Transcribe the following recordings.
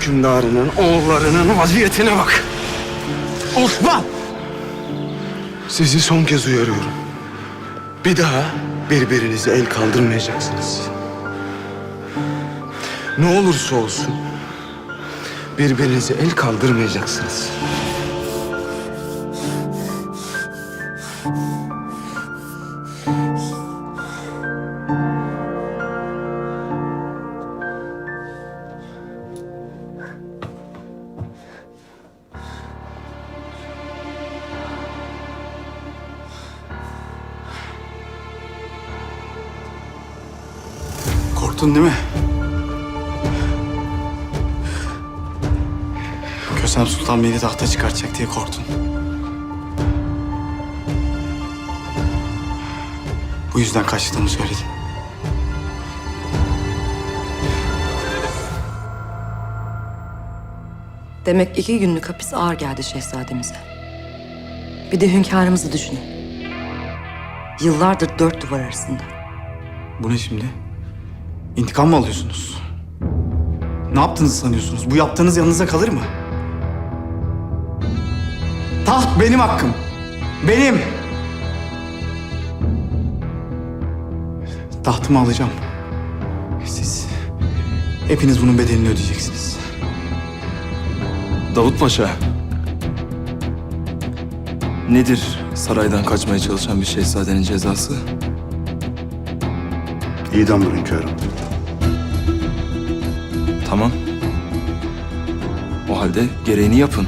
Hükümdarının oğullarının vaziyetine bak. Osman! Sizi son kez uyarıyorum. Bir daha birbirinize el kaldırmayacaksınız. Ne olursa olsun birbirinize el kaldırmayacaksınız. Korktun değil mi? Kösem Sultan beni tahta çıkartacak diye korktun. Bu yüzden kaçtığımı söyledin. Demek iki günlük hapis ağır geldi şehzademize. Bir de hünkârımızı düşünün. Yıllardır dört duvar arasında. Bu ne şimdi? İntikam mı alıyorsunuz? Ne yaptığınızı sanıyorsunuz? Bu yaptığınız yanınıza kalır mı? Taht benim hakkım. Benim. Tahtımı alacağım. Siz hepiniz bunun bedelini ödeyeceksiniz. Davut Paşa. Nedir saraydan kaçmaya çalışan bir şehzadenin cezası? İdamdır hünkârım. Tamam. O halde gereğini yapın.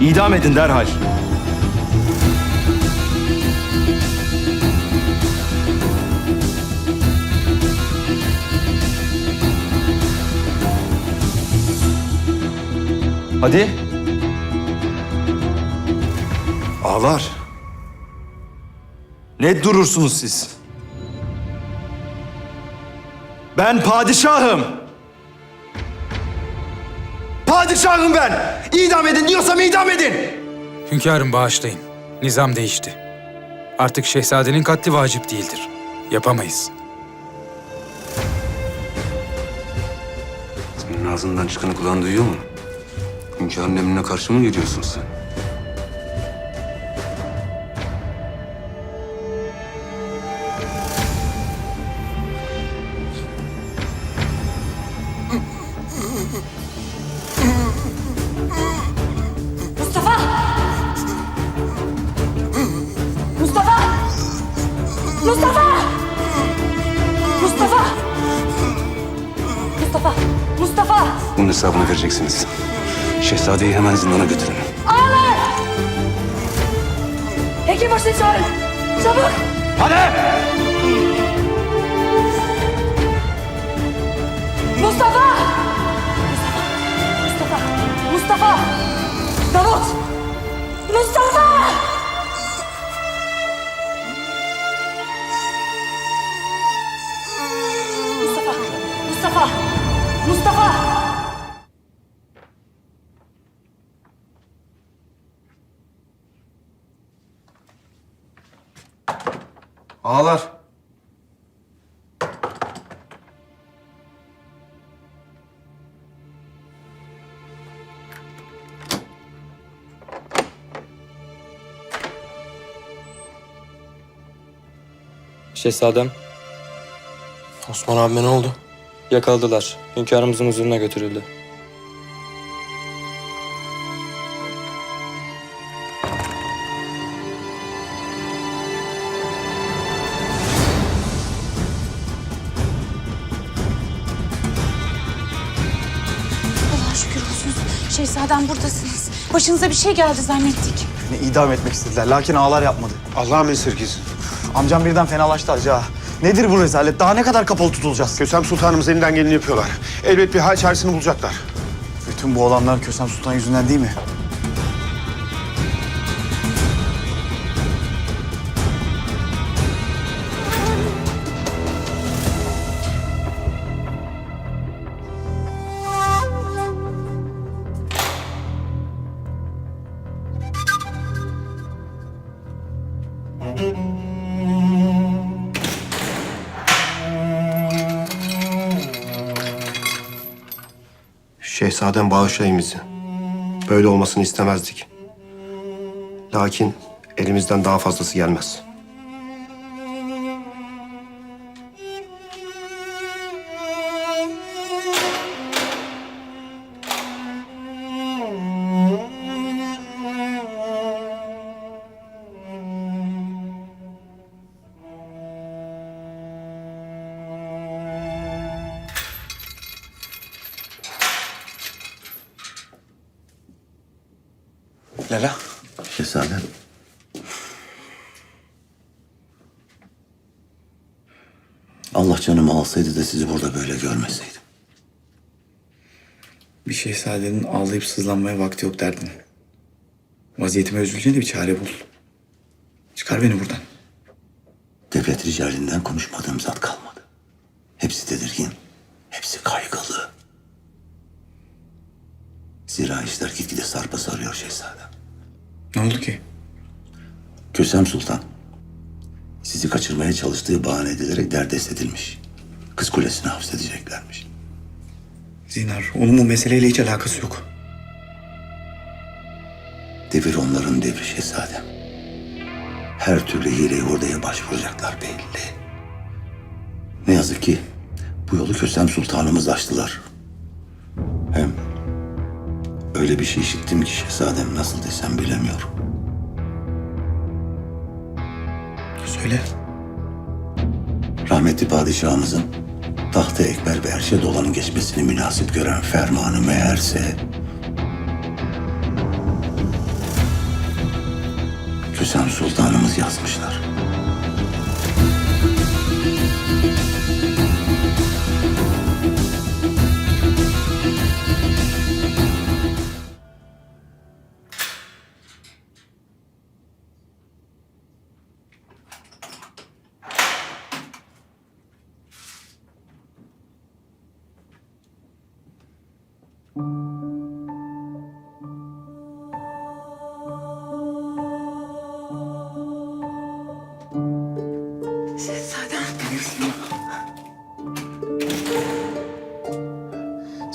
İdam edin derhal. Hadi. Ağlar. Ne durursunuz siz? Ben padişahım. Padişahım ben. İdam edin diyorsam idam edin. Hünkârım bağışlayın. Nizam değişti. Artık şehzadenin katli vacip değildir. Yapamayız. Senin ağzından çıkanı kulağın duyuyor mu? Hünkârın emrine karşı mı geliyorsun sen? Mustafa! Mustafa! Mustafa! Mustafa! Bunun hesabını vereceksiniz. Şehzadeyi hemen zindana götürün. Hekimbaşı'nı çağırın! Çabuk! Hadi! Mustafa! Mustafa! Mustafa! Davut! Mustafa! Mustafa! Ağlar. Şehzadem, Osman abime ne oldu? yakaladılar. Hünkârımızın huzuruna götürüldü. Şehzadem buradasınız. Başınıza bir şey geldi zannettik. Beni idam etmek istediler. Lakin ağlar yapmadı. Allah'ım esirgesin. Amcam birden fenalaştı hacı. Nedir bu rezalet? Daha ne kadar kapalı tutulacağız? Kösem Sultanımız elinden geleni yapıyorlar. Elbet bir hal çaresini bulacaklar. Bütün bu olanlar Kösem Sultan yüzünden değil mi? Şehzadem bağışlayın bizi. Böyle olmasını istemezdik. Lakin elimizden daha fazlası gelmez.'' Lala. Şehzadem. Allah canımı alsaydı da sizi burada böyle görmeseydim. Bir şehzadenin ağlayıp sızlanmaya vakti yok derdin. Vaziyetime üzüleceğine bir çare bul. Çıkar beni buradan. Devlet ricalinden konuşmadığım zat kalmadı. Hepsi tedirgin, hepsi kaygılı. Zira işler gitgide sarpa sarıyor şehzadem. Ne oldu ki? Kösem Sultan sizi kaçırmaya çalıştığı bahane edilerek derdest edilmiş. Kız kulesine hapsedeceklermiş. Zinar, onun bu meseleyle hiç alakası yok. Devir onların devri şehzadem. Her türlü hileyi hurdaya başvuracaklar belli. Ne yazık ki bu yolu Kösem Sultanımız açtılar. Hem öyle bir şey işittim ki şehzadem nasıl desem bilemiyorum. Söyle. Rahmetli padişahımızın tahta ekber ve erşe dolanın geçmesini münasip gören fermanı meğerse... Kösem Sultanımız yazmışlar.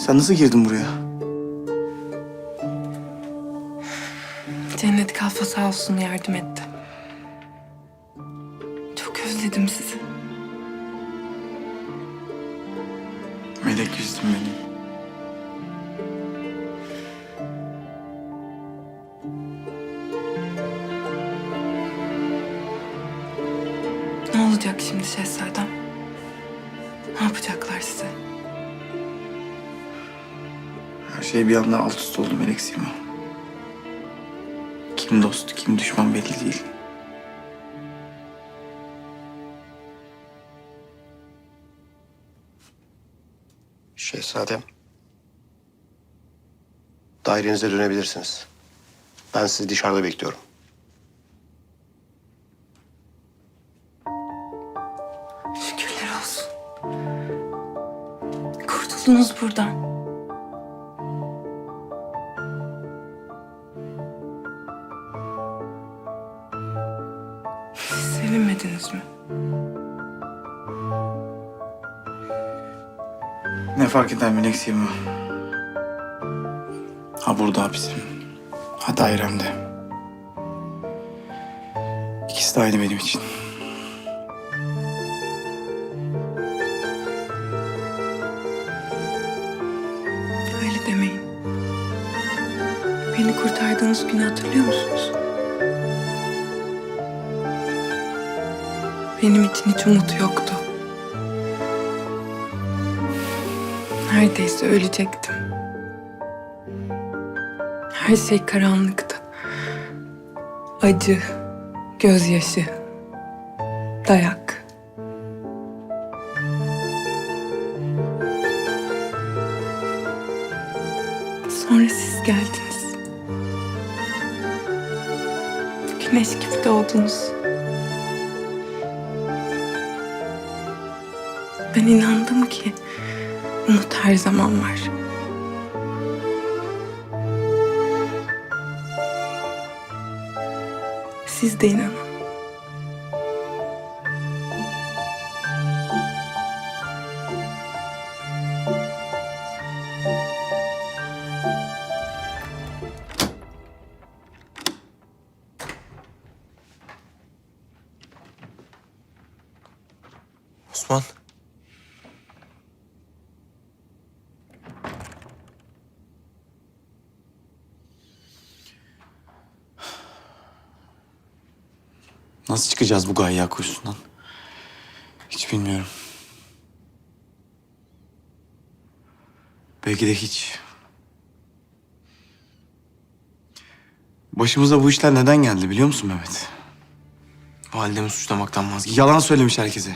Sen nasıl girdin buraya? Cennet Kalfa sağ olsun yardım etti. Bir anda alt üst oldu Melek Sima. Kim dost, kim düşman belli değil. Şehzadem. Dairenize dönebilirsiniz. Ben sizi dışarıda bekliyorum. Şükürler olsun. Kurtuldunuz buradan. Ne fark eder Melek Sima? Ha burada hapisim. Ha dairemde. İkisi de aynı benim için. Öyle demeyin. Beni kurtardığınız günü hatırlıyor musunuz? Benim için hiç umut yoktu. Neredeyse ölecektim. Her şey karanlıktı. Acı, gözyaşı, dayak. Sonra siz geldiniz. Güneş gibi doğdunuz. Ben inandım ki Umut her zaman var. Siz de inanın. Osman. Nasıl çıkacağız bu gayya kuyusundan? Hiç bilmiyorum. Belki de hiç. Başımıza bu işler neden geldi biliyor musun Mehmet? Validemi suçlamaktan vazgeç. Yalan söylemiş herkese.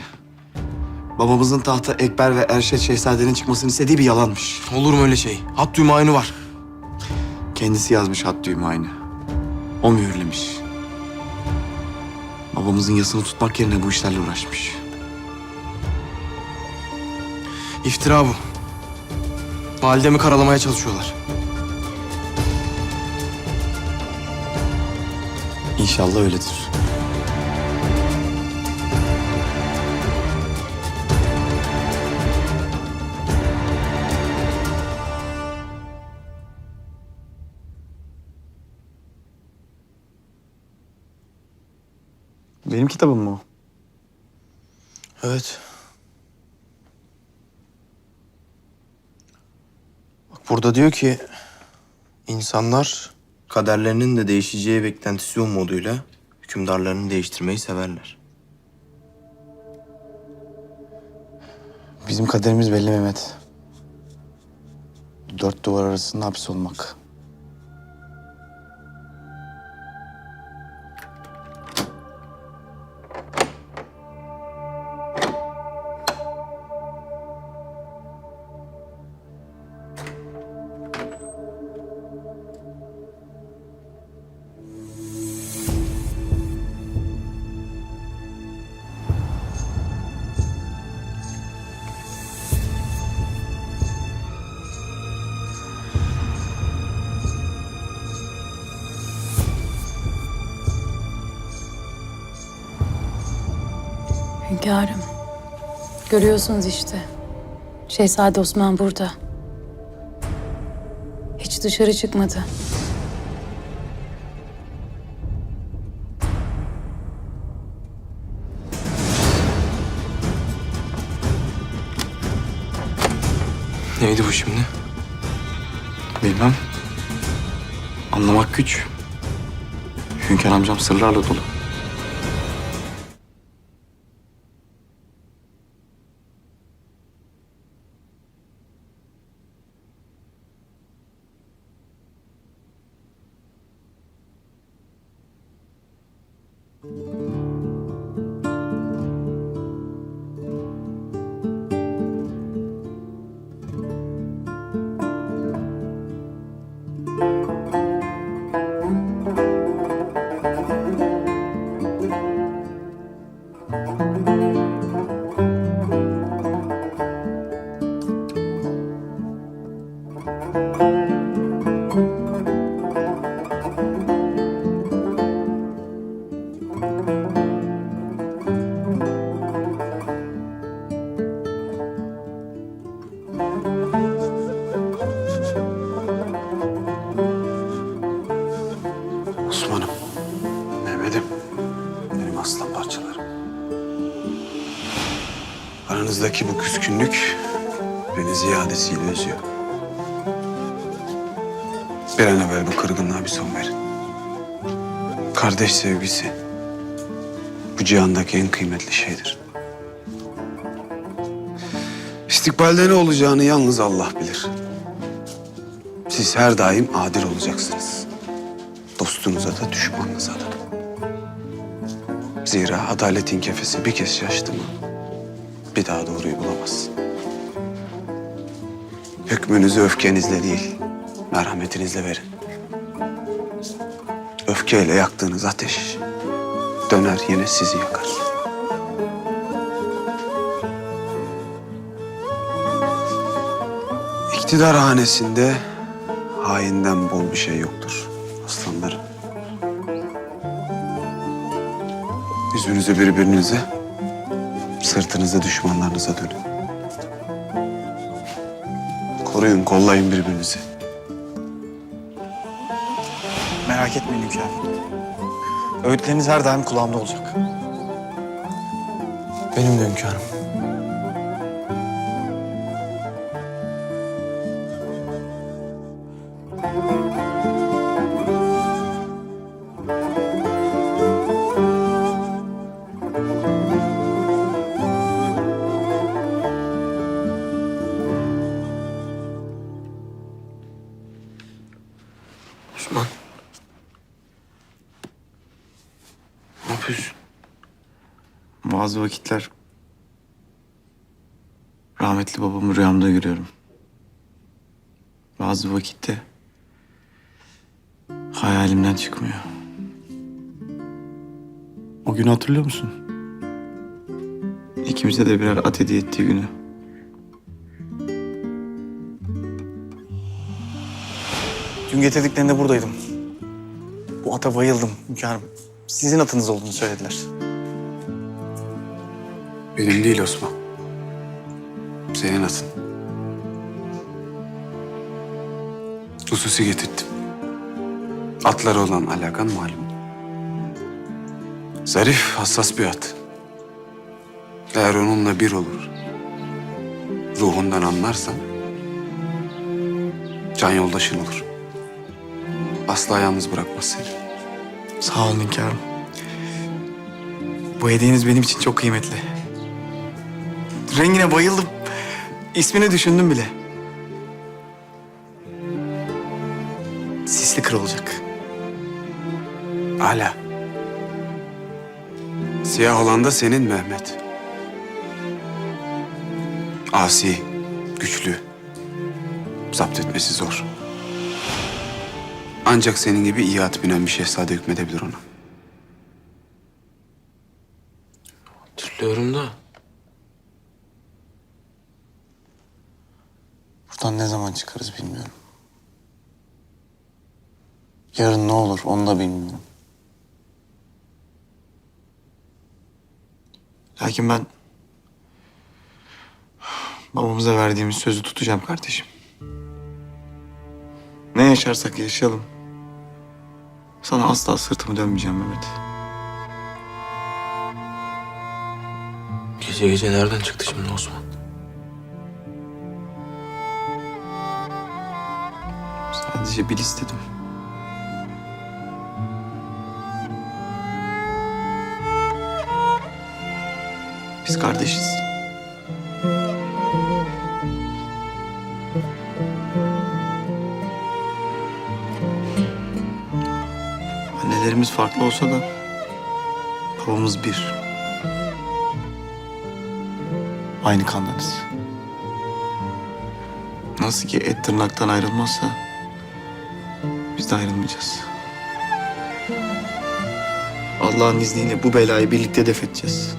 Babamızın tahta Ekber ve Erşet Şehzade'nin çıkmasını istediği bir yalanmış. Olur mu öyle şey? Hat aynı var. Kendisi yazmış hat düğümü aynı. O mühürlemiş. Babamızın yasını tutmak yerine bu işlerle uğraşmış. İftira bu. Validemi karalamaya çalışıyorlar. İnşallah öyledir. Benim kitabım mı o? Evet. Bak burada diyor ki insanlar kaderlerinin de değişeceği beklentisi umuduyla hükümdarlarını değiştirmeyi severler. Bizim kaderimiz belli Mehmet. Dört duvar arasında hapis olmak. Hünkârım. Görüyorsunuz işte. Şehzade Osman burada. Hiç dışarı çıkmadı. Neydi bu şimdi? Bilmem. Anlamak güç. Hünkar amcam sırlarla dolu. Parçalarım. Aranızdaki bu küskünlük beni ziyadesiyle üzüyor. Bir an evvel bu kırgınlığa bir son verin. Kardeş sevgisi bu cihandaki en kıymetli şeydir. İstikbalde ne olacağını yalnız Allah bilir. Siz her daim adil olacaksınız. Dostunuza da düşmanınıza da. Zira adaletin kefesi bir kez şaştı mı bir daha doğruyu bulamaz. Hükmünüzü öfkenizle değil, merhametinizle verin. Öfkeyle yaktığınız ateş döner yine sizi yakar. İktidar hanesinde hainden bol bir şey yoktur Yüzünüzü birbirinize, sırtınızı düşmanlarınıza dönün. Koruyun, kollayın birbirinizi. Merak etmeyin hünkârım. Öğütleriniz her daim kulağımda olacak. Benim de hünkârım. Bazı vakitler rahmetli babamı rüyamda görüyorum. Bazı vakitte hayalimden çıkmıyor. O günü hatırlıyor musun? İkimize de birer at hediye ettiği günü. Dün getirdiklerinde buradaydım. Bu ata bayıldım hünkârım. Sizin atınız olduğunu söylediler. Benim değil Osman. Senin atın. Hususi getirttim. Atlara olan alakan malum. Zarif, hassas bir at. Eğer onunla bir olur, ruhundan anlarsan, can yoldaşın olur. Asla yalnız bırakmaz seni. Sağ olun hünkârım. Bu hediyeniz benim için çok kıymetli. Rengine bayıldım. İsmini düşündüm bile. Sisli kır olacak. Hala. Siyah olan da senin Mehmet. Asi, güçlü. Zapt etmesi zor. Ancak senin gibi iyi at binen bir şehzade hükmedebilir ona. Hatırlıyorum da. Buradan ne zaman çıkarız bilmiyorum. Yarın ne olur onu da bilmiyorum. Lakin ben babamıza verdiğimiz sözü tutacağım kardeşim. Ne yaşarsak yaşayalım. Sana asla sırtımı dönmeyeceğim Mehmet. Gece gece nereden çıktı şimdi Osman? Sadece bil istedim. Biz kardeşiz. Annelerimiz farklı olsa da babamız bir. Aynı kandanız. Nasıl ki et tırnaktan ayrılmazsa de ayrılmayacağız. Allah'ın izniyle bu belayı birlikte def edeceğiz.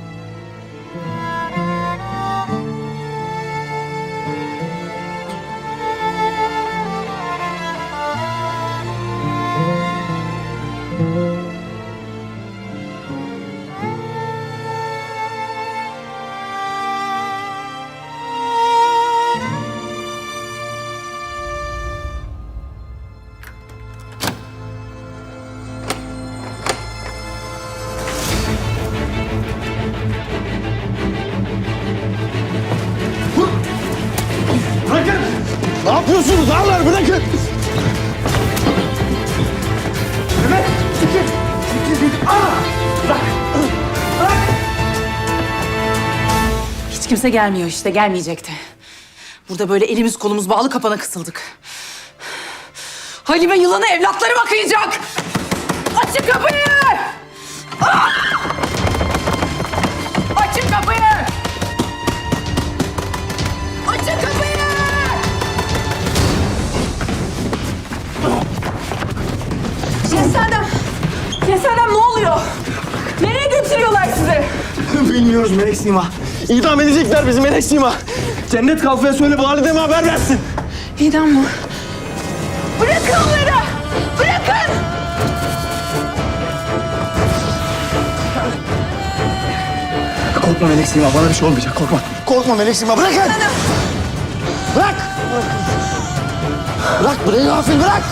Kimse gelmiyor işte gelmeyecekti. Burada böyle elimiz kolumuz bağlı kapana kısıldık. Halime yılanı evlatları bakayacak. Açın kapıyı! Ah! Açın kapıyı! Açın kapıyı! Şehzadem! Şehzadem ne oluyor? Nereye götürüyorlar sizi? Bilmiyoruz Melek Sima. İdam edecekler bizi Melek Sima. Cennet kalfaya söyle valideme haber versin. İdam mı? Bırakın onları! Bırakın! Korkma Melek Sima bana bir şey olmayacak korkma. Korkma Melek Sima bırakın. Bırak. Bırak burayı gafil bırak.